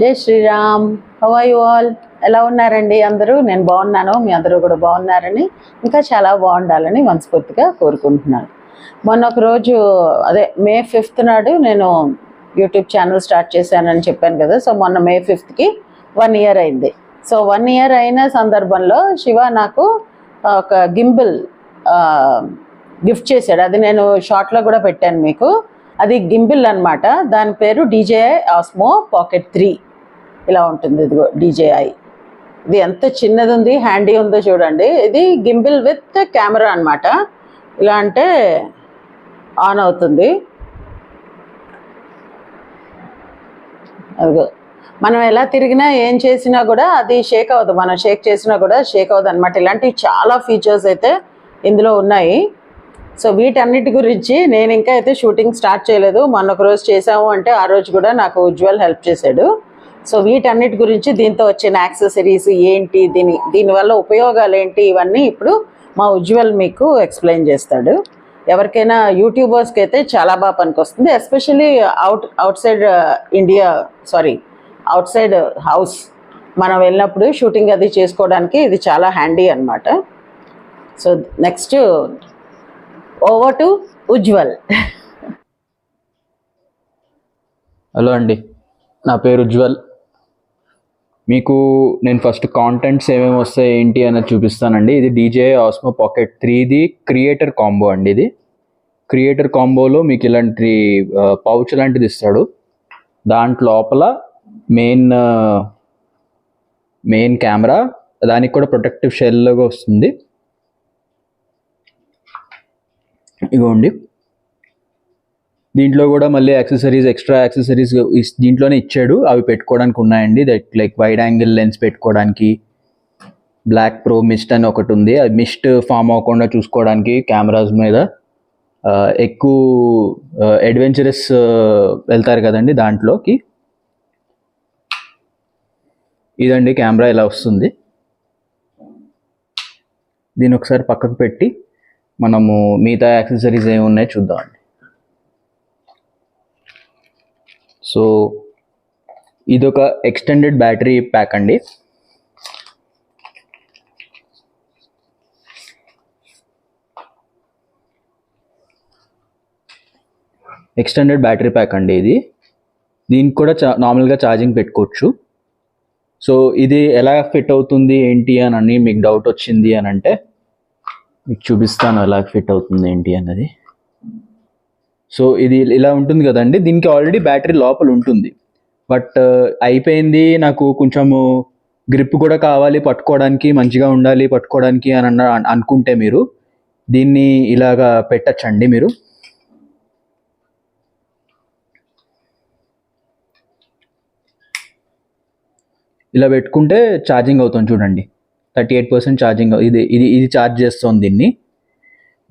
జై Sriram. How all ఎలా ఉన్నారండి అందరూ? నేను బాగున్నాను మీ అందరూ కూడా బాగున్నారని ఇంకా చాలా బాగుండాలని మనస్ఫూర్తిగా కోరుకుంటున్నాను. మొన్న ఒక రోజు అదే మే ఫిఫ్త్ నాడు నేను యూట్యూబ్ ఛానల్ స్టార్ట్ చేశానని చెప్పాను కదా సో మొన్న మే ఫిఫ్త్కి వన్ ఇయర్ అయింది. సో వన్ ఇయర్ అయిన సందర్భంలో శివ నాకు ఒక గింబుల్ గిఫ్ట్ చేశాడు. అది నేను షార్ట్లో కూడా పెట్టాను మీకు. అది గింబిల్ అన్నమాట. దాని పేరు డీజే ఆస్మో పాకెట్ త్రీ. ఇలా ఉంటుంది. ఇదిగో డీజేఐ ఇది ఎంత చిన్నది ఉంది హ్యాండీ ఉందో చూడండి. ఇది గింబిల్ విత్ కెమెరా అనమాట ఇలా అంటే ఆన్ అవుతుంది. అదిగో. మనం ఎలా తిరిగినా ఏం చేసినా కూడా అది షేక్ అవ్వదు. మనం షేక్ చేసినా కూడా షేక్ అవ్వదు అనమాట ఇలాంటివి చాలా ఫీచర్స్ అయితే ఇందులో ఉన్నాయి. సో వీటన్నిటి గురించి నేను ఇంకా అయితే షూటింగ్ స్టార్ట్ చేయలేదు. మొన్న ఒక రోజు చేసాము అంటే ఆ రోజు కూడా నాకు ఉజ్వల్ హెల్ప్ చేశాడు. సో వీటన్నిటి గురించి దీంతో వచ్చిన యాక్సెసరీస్ ఏంటి దీని దీనివల్ల ఉపయోగాలు ఏంటి ఇవన్నీ ఇప్పుడు మా ఉజ్వల్ మీకు ఎక్స్ప్లెయిన్ చేస్తాడు. ఎవరికైనా యూట్యూబర్స్కి అయితే చాలా బాగా పనికొస్తుంది especially out outside India sorry outside house మనం వెళ్ళినప్పుడు షూటింగ్ అది చేసుకోవడానికి ఇది చాలా హ్యాండీ అన్నమాట. So next over to Ujjwal. Hello అండి నా పేరు ఉజ్వల్. మీకు నేను ఫస్ట్ కాంటెంట్స్ ఏమేమి వస్తాయి ఏంటి అనేది చూపిస్తానండి. ఇది డీజే ఆస్మో పాకెట్ త్రీది క్రియేటర్ కాంబో అండి ఇది. క్రియేటర్ కాంబోలో మీకు ఇలాంటి పౌచ్ లాంటిది ఇస్తాడు. దాంట్ లోపల మెయిన్ మెయిన్ కెమెరా దానికి కూడా ప్రొటెక్టివ్ షెల్గా వస్తుంది. ఇగోండి. దీంట్లో కూడా మళ్ళీ యాక్సెసరీస్ ఎక్స్ట్రా యాక్సెసరీస్ దీంట్లోనే ఇచ్చాడు. అవి పెట్టుకోవడానికి ఉన్నాయండి. That like wide angle lens పెట్టుకోవడానికి. బ్లాక్ ప్రో మిస్ట్ అని ఒకటి ఉంది. అది మిస్ట్ ఫామ్ అవ్వకుండా చూసుకోవడానికి కెమెరాస్ మీద. ఎక్కువ అడ్వెంచరస్ వెళ్తారు కదండి దాంట్లోకి. ఇదండి కెమెరా ఇలా వస్తుంది. దీని ఒకసారి పక్కకు పెట్టి మనము మిగతా యాక్సెసరీస్ ఏమి ఉన్నాయో చూద్దామండి. సో ఇదొక ఎక్స్టెండెడ్ బ్యాటరీ ప్యాక్ అండి. ఎక్స్టెండెడ్ బ్యాటరీ ప్యాక్ అండి ఇది. దీనికి కూడా చా నార్మల్గా ఛార్జింగ్ పెట్టుకోవచ్చు. సో ఇది ఎలా ఫిట్ అవుతుంది ఏంటి అని మీకు డౌట్ వచ్చింది అని అంటే మీకు చూపిస్తాను ఎలా ఫిట్ అవుతుంది ఏంటి అన్నది. సో ఇది ఇలా ఉంటుంది కదండి. దీనికి ఆల్రెడీ బ్యాటరీ లోపల ఉంటుంది. బట్ uh, అయిపోయింది. నాకు కొంచెము గ్రిప్ కూడా కావాలి పట్టుకోవడానికి మంచిగా ఉండాలి పట్టుకోవడానికి అని అన్న అనుకుంటే మీరు దీన్ని ఇలాగా పెట్టచ్చండి మీరు. ఇలా పెట్టుకుంటే ఛార్జింగ్ అవుతుంది చూడండి. థర్టీ ఎయిట్ పర్సెంట్ ఛార్జింగ్ ఇది ఇది ఇది ఛార్జ్ చేస్తుంది దీన్ని.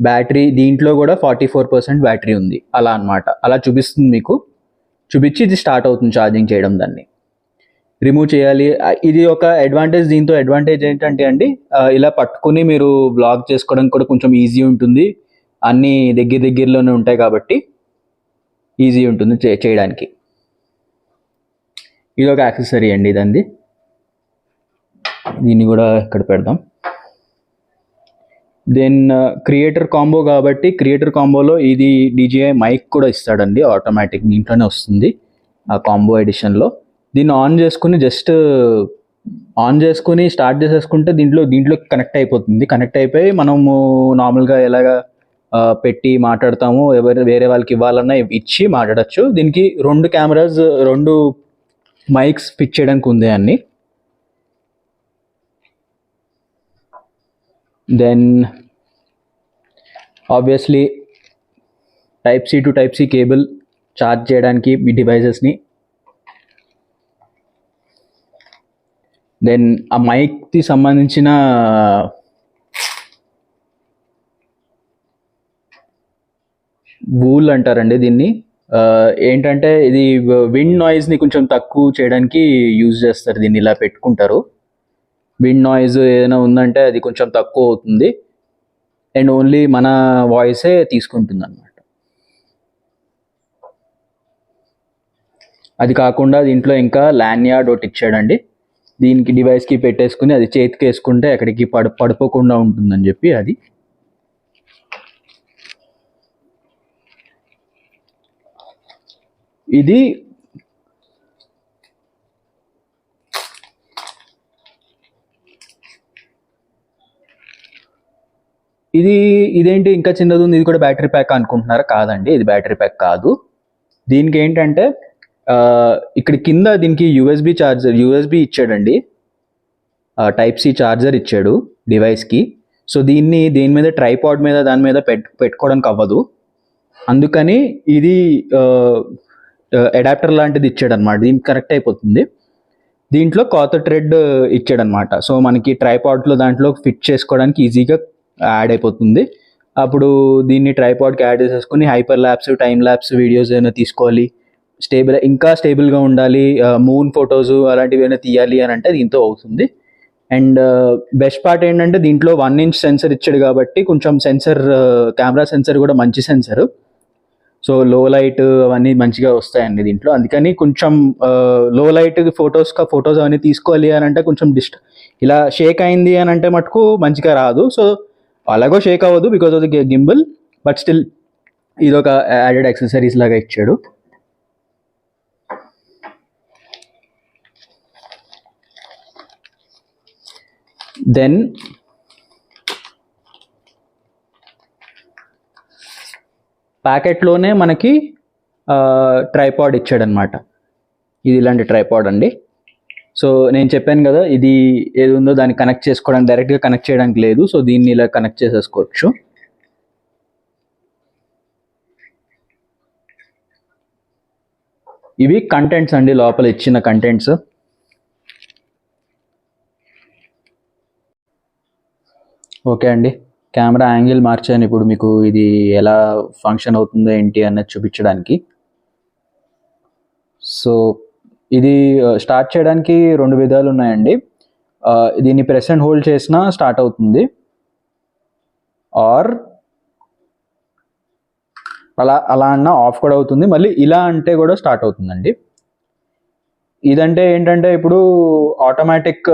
బ్యాటరీ దీంట్లో కూడా ఫార్టీ ఫోర్ పర్సెంట్ బ్యాటరీ ఉంది. అలా అన్నమాట. అలా చూపిస్తుంది మీకు. చూపించి ఇది స్టార్ట్ అవుతుంది ఛార్జింగ్ చేయడం దాన్ని. రిమూవ్ చేయాలి. ఇది ఒక అడ్వాంటేజ్ దీంతో అడ్వాంటేజ్ ఏంటంటే అండి ఇలా పట్టుకుని మీరు బ్లాక్ చేసుకోవడం కూడా కొంచెం ఈజీ ఉంటుంది. అన్నీ దగ్గర దగ్గరలోనే ఉంటాయి కాబట్టి ఈజీ ఉంటుంది చే- చేయడానికి. ఇది ఒక యాక్సెసరీ అండి ఇదండి. దీన్ని కూడా ఇక్కడ పెడదాం. దెన్ క్రియేటర్ కాంబో కాబట్టి క్రియేటర్ కాంబోలో ఇది డీజీఐ మైక్ కూడా ఇస్తాడండి ఆటోమేటిక్ దీంట్లోనే వస్తుంది ఆ కాంబో ఎడిషన్లో దీన్ని ఆన్ చేసుకుని జస్ట్ ఆన్ చేసుకుని స్టార్ట్ చేసేసుకుంటే దీంట్లో దీంట్లో కనెక్ట్ అయిపోతుంది. కనెక్ట్ అయిపోయి మనము నార్మల్గా ఎలాగా పెట్టి మాట్లాడతాము ఎవరు వేరే వాళ్ళకి ఇవ్వాలన్నా ఇచ్చి మాట్లాడచ్చు. దీనికి రెండు కెమెరాస్ రెండు మైక్స్ ఫిట్ చేయడానికి ఉంది అన్ని. Then obviously type C to type C cable charge చేయడానికి మీ డివైజెస్ని దెన్ ఆ మైక్కి సంబంధించిన బూల్ అంటారండి దీన్ని. ఏంటంటే ఇది విండ్ నాయిస్ని కొంచెం తక్కువ చేయడానికి యూజ్ చేస్తారు దీన్ని ఇలా పెట్టుకుంటారు. విండ్ నాయిస్ ఏదైనా ఉందంటే అది కొంచెం తక్కువ అవుతుంది. అండ్ ఓన్లీ మన వాయిసే తీసుకుంటుంది అనమాట అది కాకుండా దీంట్లో ఇంకా ల్యాన్యార్డ్ ఒకటి ఇచ్చాడండి. దీనికి డివైస్కి పెట్టేసుకుని అది చేతికి వేసుకుంటే ఎక్కడికి పడి పడిపోకుండా ఉంటుందని చెప్పి అది. ఇది ఇది ఇదేంటి ఇంకా చిన్నది ఉంది? ఇది కూడా బ్యాటరీ ప్యాక్ అనుకుంటున్నారా? కాదండి ఇది బ్యాటరీ ప్యాక్ కాదు. దీనికి ఏంటంటే ఇక్కడ కింద దీనికి యూఎస్బి చార్జర్ యూఎస్బి ఇచ్చాడండి. టైప్ సి చార్జర్ ఇచ్చాడు డివైస్కి. సో దీన్ని దీని మీద ట్రైపాడ్ మీద దాని మీద పెట్ పెట్టుకోవడానికి అవ్వదు. అందుకని ఇది అడాప్టర్ లాంటిది ఇచ్చాడు అనమాట దీనికి కరెక్ట్ అయిపోతుంది. దీంట్లో కాత థ్రెడ్ ఇచ్చాడనమాట సో మనకి ట్రైపాడ్లో దాంట్లో ఫిట్ చేసుకోవడానికి ఈజీగా యాడ్ అయిపోతుంది. అప్పుడు దీన్ని ట్రైపాడ్కి యాడ్ చేసేసుకుని hyper labs time labs videos ఏమైనా తీసుకోవాలి. స్టేబుల్ ఇంకా స్టేబుల్గా ఉండాలి. మూన్ ఫొటోస్ అలాంటివి ఏమైనా తీయాలి అని అంటే దీంతో అవుతుంది. అండ్ బెస్ట్ పార్ట్ ఏంటంటే దీంట్లో వన్ ఇంచ్ సెన్సర్ ఇచ్చాడు కాబట్టి కొంచెం సెన్సర్ కెమెరా సెన్సర్ కూడా మంచి సెన్సర్ సో లో లైట్ అవన్నీ మంచిగా వస్తాయండి దీంట్లో. అందుకని కొంచెం లో లైట్ ఫొటోస్ ఫొటోస్ అవన్నీ తీసుకోవాలి అని అంటే కొంచెం డిస్ట్ ఇలా షేక్ అయింది అని అంటే మటుకు మంచిగా రాదు. సో అలాగో షేక్ అవ్వదు because of the gimbal but still ఇది ఒక యాడెడ్ యాక్సెసరీస్ లాగా ఇచ్చాడు. దెన్ ప్యాకెట్లోనే మనకి uh, ట్రైపాడ్ ఇచ్చాడనమాట ఇది ఇలాంటి ట్రైపాడ్ అండి. సో నేను చెప్పాను కదా ఇది ఏది ఉందో దాన్ని కనెక్ట్ చేసుకోవడానికి డైరెక్ట్గా కనెక్ట్ చేయడానికి లేదు. సో దీన్ని ఇలా కనెక్ట్ చేసేసుకోవచ్చు. ఇవి కంటెంట్స్ అండి లోపల ఇచ్చిన కంటెంట్స్ ఓకే అండి. కెమెరా యాంగిల్ మార్చాను ఇప్పుడు మీకు ఇది ఎలా ఫంక్షన్ అవుతుందో ఏంటి అన్నది చూపించడానికి. సో ఇది స్టార్ట్ చేయడానికి రెండు విధాలు ఉన్నాయండి. దీన్ని ప్రెస్ అండ్ హోల్డ్ చేసినా స్టార్ట్ అవుతుంది. ఆర్ అలా అలా అన్నా ఆఫ్ కూడా అవుతుంది. మళ్ళీ ఇలా అంటే కూడా స్టార్ట్ అవుతుందండి. ఇదంటే ఏంటంటే ఇప్పుడు ఆటోమేటిక్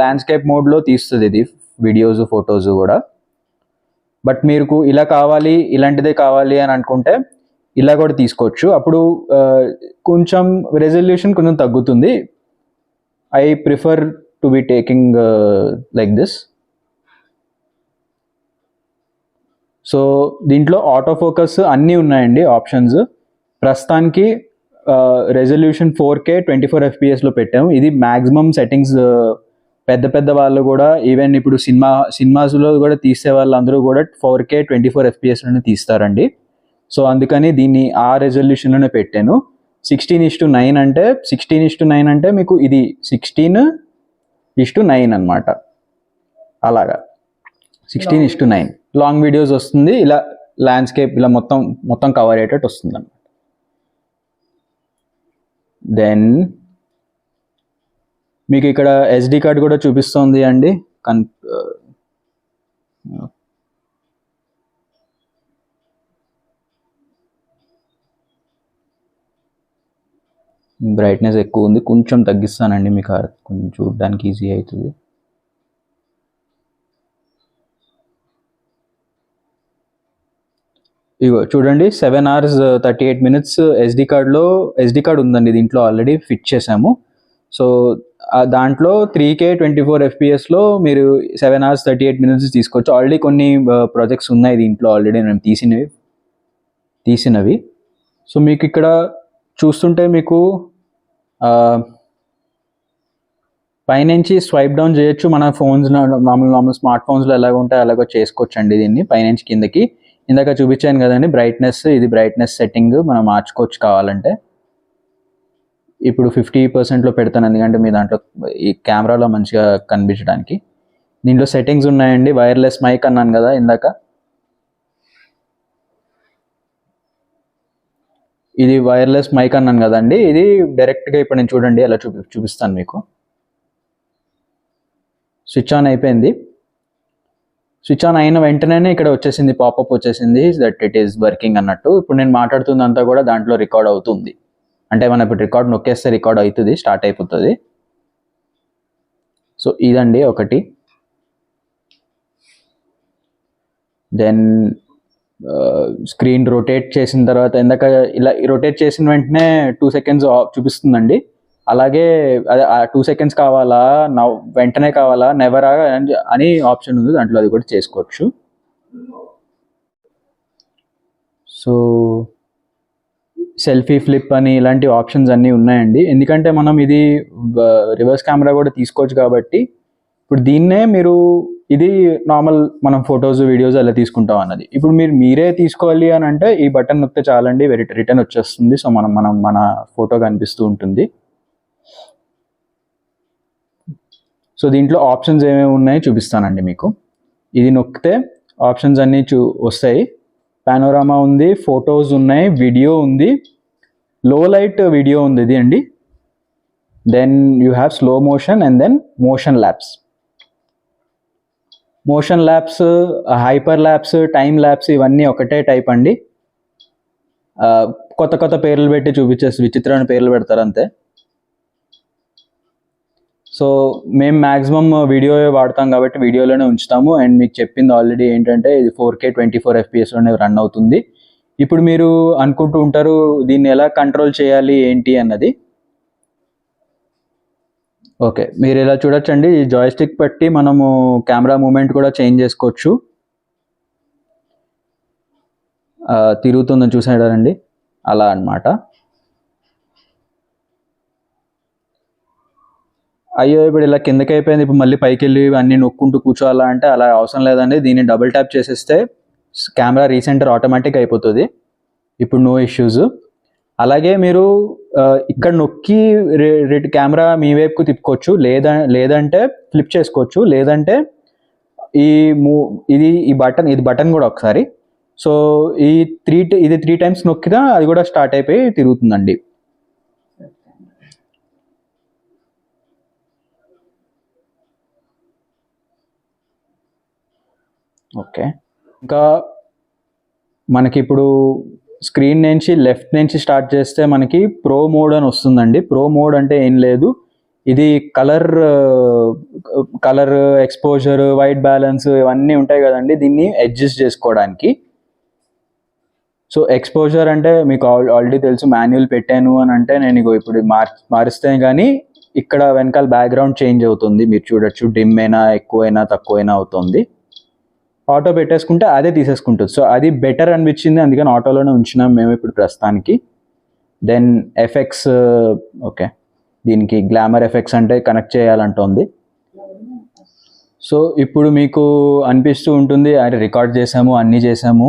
ల్యాండ్స్కేప్ మోడ్లో తీస్తుంది ఇది వీడియోస్ ఫొటోస్ కూడా. బట్ మీకు ఇలా కావాలి ఇలాంటిదే కావాలి అని అనుకుంటే ఇలా కూడా తీసుకోవచ్చు. అప్పుడు కొంచెం రెజల్యూషన్ కొంచెం తగ్గుతుంది. I prefer to be taking like this so దీంట్లో ఆటో ఫోకస్ అన్నీ ఉన్నాయండి ఆప్షన్స్ ప్రస్తుతానికి resolution four K twenty four ఎఫ్పిఎస్లో పెట్టాము ఇది మ్యాక్సిమం సెట్టింగ్స్ పెద్ద పెద్ద వాళ్ళు కూడా ఈవెన్ ఇప్పుడు సినిమా సినిమాస్లో కూడా తీసే వాళ్ళందరూ కూడా ఫోర్ కే ట్వంటీ ఫోర్ ఎఫ్పిఎస్లోనే తీస్తారండి. సో అందుకని దీన్ని ఆ రెజల్యూషన్లోనే పెట్టాను. సిక్స్టీన్ ఇస్ టు నైన్ అంటే సిక్స్టీన్ ఇస్ టు నైన్ అంటే మీకు ఇది సిక్స్టీన్ ఇస్ టు నైన్ అనమాట అలాగా. Sixteen is to nine long videos వస్తుంది ఇలా ల్యాండ్స్కేప్ ఇలా మొత్తం మొత్తం కవర్ అయ్యేటట్టు వస్తుంది అనమాట దెన్ మీకు ఇక్కడ ఎస్డి కార్డ్ కూడా చూపిస్తుంది అండి. కన్ బ్రైట్నెస్ ఎక్కువ ఉంది. కొంచెం తగ్గిస్తానండి మీకు కొంచెం చూడడానికి ఈజీ అవుతుంది. ఇగో చూడండి seven hours thirty eight minutes SD కార్డ్లో ఎస్డి కార్డ్ ఉందండి దీంట్లో ఆల్రెడీ ఫిట్ చేసాము సో దాంట్లో త్రీ కే ట్వంటీ ఫోర్ ఎఫ్పిఎస్లో మీరు seven hours thirty eight minutes తీసుకోవచ్చు. ఆల్రెడీ కొన్ని uh, ప్రాజెక్ట్స్ ఉన్నాయి దీంట్లో ఆల్రెడీ మేము తీసినవి. తీసినవి. సో మీకు ఇక్కడ చూస్తుంటే మీకు పైనుంచి స్వైప్ డౌన్ చేయొచ్చు. మన ఫోన్స్ మామూలు మామూలు స్మార్ట్ ఫోన్స్లో ఎలాగ ఉంటాయి అలాగ చేసుకోవచ్చు అండి దీన్ని పైనుంచి కిందకి. ఇందాక చూపించాను కదండి బ్రైట్నెస్ ఇది బ్రైట్నెస్ సెట్టింగ్ మనం మార్చుకోవచ్చు కావాలంటే. ఇప్పుడు ఫిఫ్టీ పర్సెంట్లో పెడతాను ఎందుకంటే మీ దాంట్లో ఈ కెమెరాలో మంచిగా కనిపించడానికి. దీంట్లో సెట్టింగ్స్ ఉన్నాయండి వైర్లెస్ మైక్ అన్నాను కదా ఇందాక. ఇది వైర్లెస్ మైక్ అన్నాను కదండి. ఇది డైరెక్ట్గా ఇప్పుడు నేను చూడండి ఎలా చూపి చూపిస్తాను మీకు. స్విచ్ ఆన్ అయిపోయింది. స్విచ్ ఆన్ అయిన వెంటనే ఇక్కడ వచ్చేసింది పాపప్ వచ్చేసింది. దట్ ఇట్ ఈస్ వర్కింగ్ అన్నట్టు. ఇప్పుడు నేను మాట్లాడుతుందంతా కూడా దాంట్లో రికార్డ్ అవుతుంది. అంటే మనం ఇప్పుడు రికార్డ్ నొక్కేస్తే రికార్డ్ అవుతుంది స్టార్ట్ అయిపోతుంది. సో ఇదండి ఒకటి. దెన్ స్క్రీన్ రొటేట్ చేసిన తర్వాత ఇందాక ఇలా రొటేట్ చేసిన వెంటనే టూ సెకండ్స్ చూపిస్తుందండి. అలాగే అదే ఆ టూ సెకండ్స్ కావాలా నవ్ వెంటనే కావాలా నెవరా అని ఆప్షన్ ఉంది. దాంట్లో అది కూడా చేసుకోవచ్చు. సో సెల్ఫీ ఫ్లిప్ అని ఇలాంటి ఆప్షన్స్ అన్నీ ఉన్నాయండి. ఎందుకంటే మనం ఇది రివర్స్ కెమెరా కూడా తీసుకోవచ్చు కాబట్టి ఇప్పుడు దీన్నే మీరు ఇది నార్మల్ మనం ఫొటోస్ వీడియోస్ అలా తీసుకుంటాం అన్నది. ఇప్పుడు మీరు మీరే తీసుకోవాలి అని అంటే ఈ బటన్ నొక్కితే చాలండి రిటర్న్ వచ్చేస్తుంది. సో మనం మనం మన ఫోటో కనిపిస్తూ ఉంటుంది. సో దీంట్లో ఆప్షన్స్ ఏమేమి ఉన్నాయో చూపిస్తానండి మీకు. ఇది నొక్కితే ఆప్షన్స్ అన్నీ చూ వస్తాయి. పానోరామా ఉంది ఫొటోస్ ఉన్నాయి వీడియో ఉంది. లో లైట్ వీడియో ఉంది ఇది అండి. Then you have slow motion and then motionlapse motionlapse hyperlapse timelapse ఇవన్నీ ఒకటే టైప్ అండి. కొత్త కొత్త పేర్లు పెట్టి చూపించేసి విచిత్రమైన పేర్లు పెడతారు అంతే. సో మేము మ్యాక్సిమం వీడియో వాడతాం కాబట్టి వీడియోలోనే ఉంచుతాము. అండ్ మీకు చెప్పింది ఆల్రెడీ ఏంటంటే ఇది ఫోర్ కే ట్వంటీ ఫోర్ ఎఫ్పిఎస్లోనే రన్ అవుతుంది. ఇప్పుడు మీరు అనుకుంటూ ఉంటారు దీన్ని ఎలా కంట్రోల్ చేయాలి ఏంటి అన్నది. ఓకే మీరు ఇలా చూడొచ్చండి. ఈ జాయిస్టిక్ బట్టి మనము కెమెరా మూమెంట్ కూడా చేంజ్ చేసుకోవచ్చు. తిరుగుతుందని చూసాడండి అలా అన్నమాట. అయ్యో ఇప్పుడు ఇలా కిందకి అయిపోయింది. ఇప్పుడు మళ్ళీ పైకి వెళ్ళి అన్ని నొక్కుంటూ కూర్చోవాలా అంటే అలా అవసరం లేదండి. దీన్ని డబుల్ ట్యాప్ చేసేస్తే కెమెరా రీసెంటర్ ఆటోమేటిక్ అయిపోతుంది. ఇప్పుడు నో ఇష్యూస్ అలాగే మీరు ఇక్కడ నొక్కి రెడ్ కెమెరా మీ వైపుకు తిప్పుకోవచ్చు. లేదా లేదంటే ఫ్లిప్ చేసుకోవచ్చు. లేదంటే ఈ మూ ఇది ఈ బటన్ ఇది బటన్ కూడా ఒకసారి. సో ఈ త్రీ ఇది త్రీ టైమ్స్ నొక్కినా అది కూడా స్టార్ట్ అయిపోయి తిరుగుతుందండి. ఓకే. ఇంకా మనకి ఇప్పుడు స్క్రీన్ నుంచి లెఫ్ట్ నుంచి స్టార్ట్ చేస్తే మనకి ప్రో మోడ్ అని వస్తుందండి. ప్రో మోడ్ అంటే ఏం లేదు. ఇది colour colour exposure white balance ఇవన్నీ ఉంటాయి కదండి. దీన్ని అడ్జస్ట్ చేసుకోవడానికి. సో ఎక్స్పోజర్ అంటే మీకు ఆల్రెడీ తెలుసు మాన్యువల్ పెట్టాను అని అంటే నేను ఇగో ఇప్పుడు మార్ మారిస్తే కానీ ఇక్కడ వెనకాల బ్యాక్గ్రౌండ్ చేంజ్ అవుతుంది. మీరు చూడొచ్చు డిమ్ అయినా ఎక్కువైనా తక్కువైనా అవుతుంది. ఆటో పెట్టేసుకుంటే అదే తీసేసుకుంటుంది. సో అది బెటర్ అనిపించింది. అందుకని ఆటోలోనే ఉంచినాం మేము ఇప్పుడు ప్రస్తుతానికి. దెన్ ఎఫెక్ట్స్ ఓకే దీనికి గ్లామర్ ఎఫెక్ట్స్ అంటే కనెక్ట్ చేయాలంటోంది. సో ఇప్పుడు మీకు అనిపిస్తూ ఉంటుంది అరే రికార్డ్ చేసాము అన్నీ చేసాము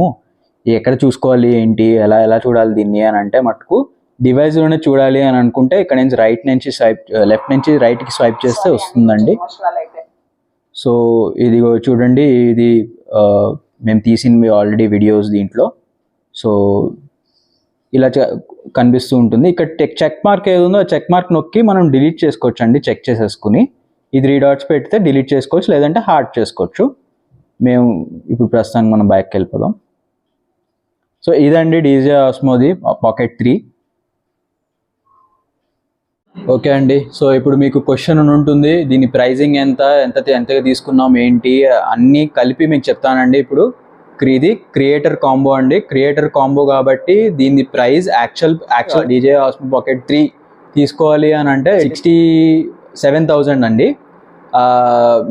ఎక్కడ చూసుకోవాలి ఏంటి ఎలా ఎలా చూడాలి దీన్ని? అని అంటే మటుకు డివైస్లోనే చూడాలి అని అనుకుంటే ఇక్కడ నుంచి రైట్ నుంచి స్వైప్ లెఫ్ట్ నుంచి రైట్కి స్వైప్ చేస్తే వస్తుందండి. సో ఇది చూడండి ఇది మేము తీసినవి ఆల్రెడీ వీడియోస్ దీంట్లో. సో ఇలా చ- కనిపిస్తూ ఉంటుంది. ఇక్కడ టెక్ చెక్ మార్క్ ఏది ఉందో చెక్ మార్క్ నొక్కి మనం డిలీట్ చేసుకోవచ్చు అండి చెక్ చేసేసుకుని. ఈ త్రీ డాట్స్ పెడితే డిలీట్ చేసుకోవచ్చు లేదంటే హార్డ్ చేసుకోవచ్చు. మేము ఇప్పుడు ప్రస్తుతానికి మనం బ్యాక్కి వెళ్ళిపోదాం. సో ఇదండి డీజే ఆస్మోది పాకెట్ త్రీ ఓకే అండి. సో ఇప్పుడు మీకు క్వశ్చన్ ఉంటుంది దీని ప్రైజింగ్ ఎంత ఎంత ఎంతగా తీసుకున్నాం ఏంటి అన్నీ కలిపి మీకు చెప్తానండి. ఇప్పుడు ఇది క్రియేటర్ కాంబో అండి. క్రియేటర్ కాంబో కాబట్టి దీని price actual actual DJI Osmo pocket three తీసుకోవాలి అని అంటే సిక్స్టీ సెవెన్ థౌజండ్ అండి.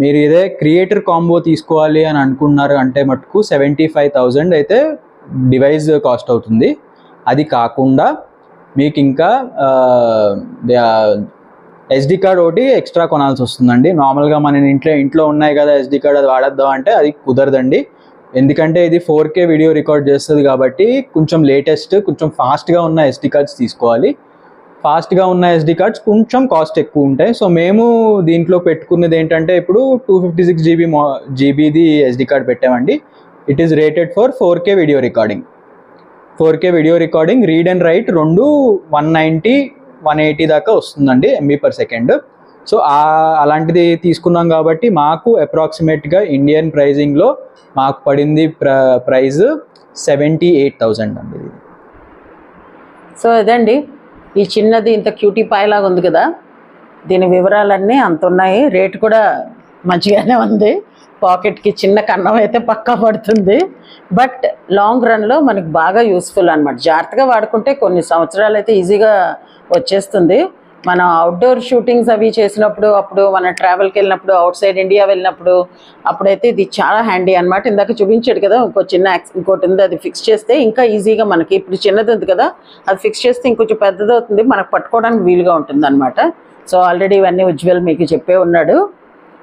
మీరు ఇదే క్రియేటర్ కాంబో తీసుకోవాలి అని అనుకున్నారు అంటే మటుకు సెవెంటీ ఫైవ్ థౌజండ్ అయితే డివైస్ కాస్ట్ అవుతుంది. అది కాకుండా మీకు ఇంకా ఎస్డి కార్డ్ ఒకటి ఎక్స్ట్రా కొనాల్సి వస్తుందండి. నార్మల్గా మన ఇంట్లో ఇంట్లో ఉన్నాయి కదా ఎస్డి కార్డ్ అది వాడద్దాం అంటే అది కుదరదండి. ఎందుకంటే ఇది ఫోర్ కే వీడియో రికార్డ్ చేస్తుంది కాబట్టి కొంచెం లేటెస్ట్ కొంచెం ఫాస్ట్గా ఉన్న ఎస్డి కార్డ్స్ తీసుకోవాలి. ఫాస్ట్గా ఉన్న ఎస్డి కార్డ్స్ కొంచెం కాస్ట్ ఎక్కువ ఉంటాయి. సో మేము దీంట్లో పెట్టుకున్నది ఏంటంటే ఇప్పుడు టూ ఫిఫ్టీ సిక్స్ జీబీ మో జీబీది ఎస్డి కార్డ్ పెట్టామండి. It is rated for four K video recording four K video recording read and write రెండు వన్ నైంటీ వన్ ఎయిటీ దాకా వస్తుందండి ఎంబీ పర్ సెకండ్ సో అలాంటిది తీసుకున్నాం కాబట్టి మాకు అప్రాక్సిమేట్గా ఇండియన్ ప్రైజింగ్లో మాకు పడింది ప్ర ప్రైజ్ సెవెంటీ ఎయిట్ థౌజండ్ అండి ఇది. సో అదండి ఈ చిన్నది ఇంత క్యూటీ పాయలాగా ఉంది కదా. దీని వివరాలన్నీ అంత ఉన్నాయి. రేట్ కూడా మంచిగానే ఉంది. పాకెట్కి చిన్న కన్నం అయితే పక్కా పడుతుంది. బట్ లాంగ్ రన్లో మనకి బాగా యూస్ఫుల్ అనమాట జాగ్రత్తగా వాడుకుంటే కొన్ని సంవత్సరాలు అయితే ఈజీగా వచ్చేస్తుంది. మనం అవుట్డోర్ షూటింగ్స్ అవి చేసినప్పుడు అప్పుడు మన ట్రావెల్కి వెళ్ళినప్పుడు అవుట్ సైడ్ ఇండియా వెళ్ళినప్పుడు అప్పుడైతే ఇది చాలా హ్యాండీ అనమాట ఇందాక చూపించాడు కదా ఇంకో చిన్న ఇంకోటి ఉంది అది ఫిక్స్ చేస్తే ఇంకా ఈజీగా మనకి ఇప్పుడు చిన్నది ఉంది కదా అది ఫిక్స్ చేస్తే ఇంకొంచెం పెద్దది అవుతుంది మనకు పట్టుకోవడానికి వీలుగా ఉంటుంది అనమాట సో ఆల్రెడీ ఇవన్నీ ఉజ్వల్ మీకు చెప్పే ఉన్నాడు.